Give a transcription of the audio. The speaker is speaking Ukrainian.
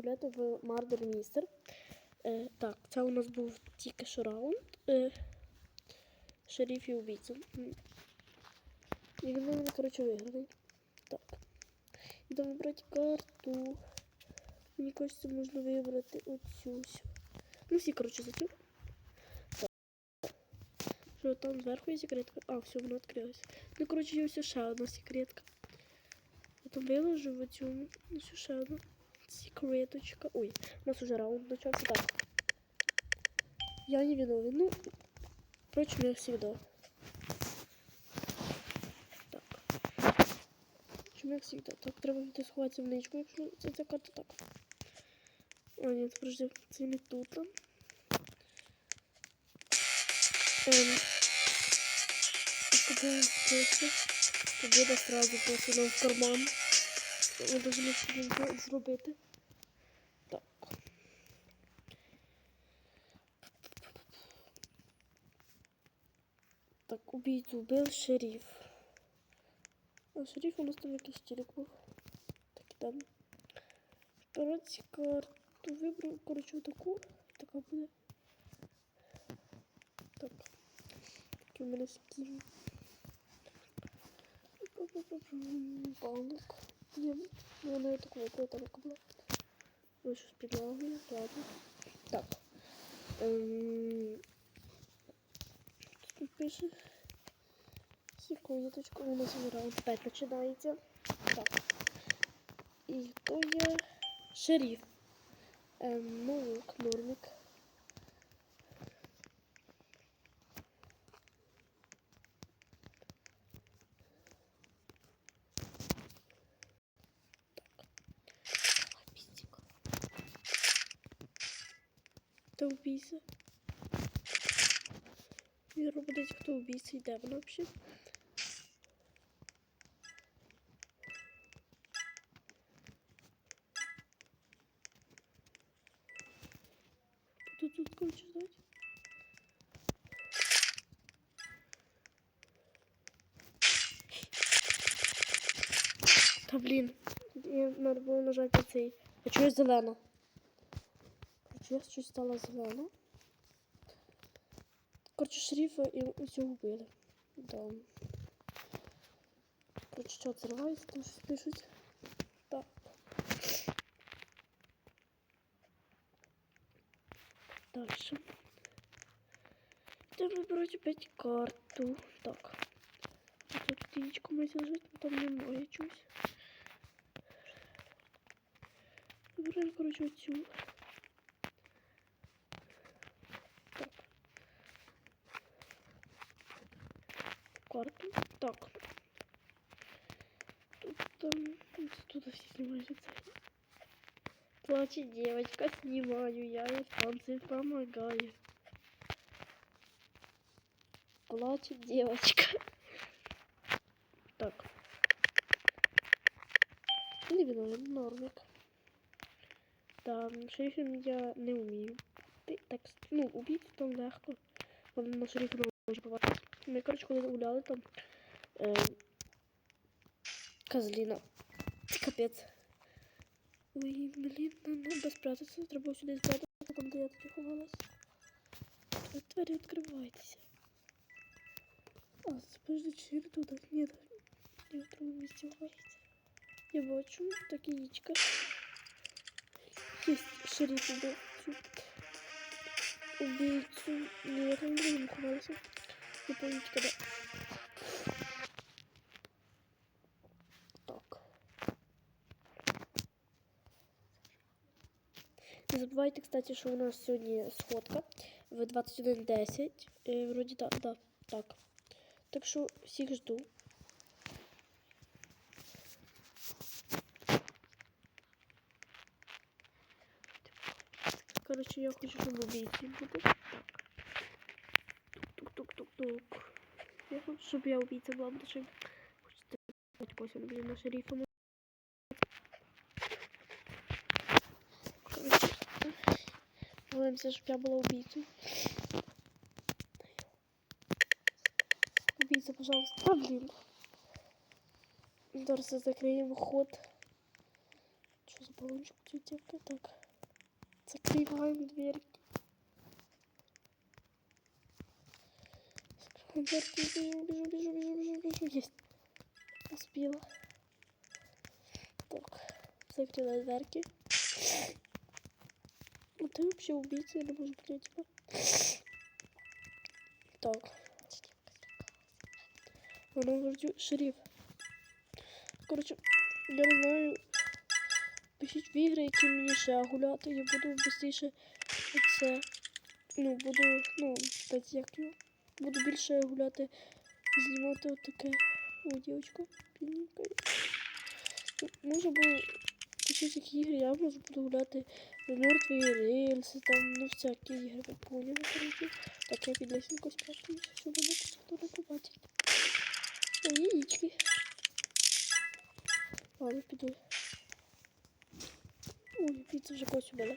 відправляти в Мардер Містер. Е, так, це у нас був тільки що раунд. Е, шериф і убійця. І він, коротше, виграний. Так. Йдемо брати карту. Мені кажется, можна вибрати оцю. Ну, всі, коротше, за цю. Що там зверху є секретка? А, все, вона відкрилась. Ну, коротше, є ще одна секретка. Там виложу в цьому. Ось ще одна. Секреточка. Ой, у нас уже раунд почався. Так. Я не виновен. Ну, впрочем, я всегда. Так. Чому як всегда? Так, треба йти сховатися в ничку, якщо це ця карта так. А, ні, подожди, це не тут. а. Ем. Побіда сразу посунув в карман. Ми должны зробити. Так, убийцу вбив шериф. А шериф у нас там якийсь тілік був. Так, ідемо. Брати карту. Вибрав, коротше, таку. Така буде. Так. Такий у мене скін. Банк. Ні, ну, вона такого котелка була. Ось щось підлагою, ладно. Так. Ем... Тут пише. Секундочку, у нас раунд 5 починається. Так. І то є шериф. Ем, Новик, Нормик. Хто убійця? Мені робить, хто убійця йде вона взагалі. Тут тут короче ждать. Та блін, надо було нажати цей. А чого я зелена? Короче, я щось стала зелена. Короче, шерифа і усього вбили. Да. Короче, що відривається, там щось пишуть. Так. Дальше. Треба вибрати опять карту. Так. Тут птичка має лежить, там немає чогось. Вибираємо, короче, оцю. Карту. Так. Тут там... Тут все снимают. Плачет девочка, снимаю я ей в помогаю. Плачет девочка. Так. Виновен, нормик. Там шерифом я не вмію. Так, ну, убити там легко. Вони на шерифу не може побачити. Ми, коротше, коли гуляли там. Е, козліна. Капець. Ой, блін, ну, треба спрятатися. Треба сюди спрятатися, там де я тоді ховалась. Двері відкривайтеся. А, подожди, чи туди? Ні, я в другому місці ховається. Я бачу, так яєчка. Есть шериф убил цю убийцу. Ні, я там другим ховалася. Помните, когда. Так. Не забувайте, кстати, що у нас сьогодні сходка в 21.10. Е, вроді так, да, так. Так що всіх жду. Короче, я хочу, щоб убійці буде. Так. Тук-тук-тук-тук. Я хочу, щоб я убійця була, бо що хочете когось він буде на шерифом. Короче, молимося, щоб я була убійцею. Убийца, пожалуйста. А, блин. Зараз закриємо ход. Що за баллончик тетя. Так. Закрываем дверь. Закрываем дверь. Бежу, бежу, бежу, бежу, бежу, бежу. Есть. Успела. Так. Закрыла дверки. А ты вообще убийца, я не могу понять тебя. Так. Вона вроді шериф. Коротше, я не знаю. Пишіть в ігри, які мені ще гуляти. Я буду швидше це. Ну, буду, ну, так як його. Буду більше гуляти, знімати отаке. О, дівчинка, бідненька. Ну, Може було пишіть які ігри, я можу буду гуляти в мертві рельси, там, ну всякі ігри, ви поняли, коротше. Так, я під лесенку спрятаюся, щоб мене тут ніхто не побачить. О, яєчки. Ладно, піду. Ой, піца вже когось убила.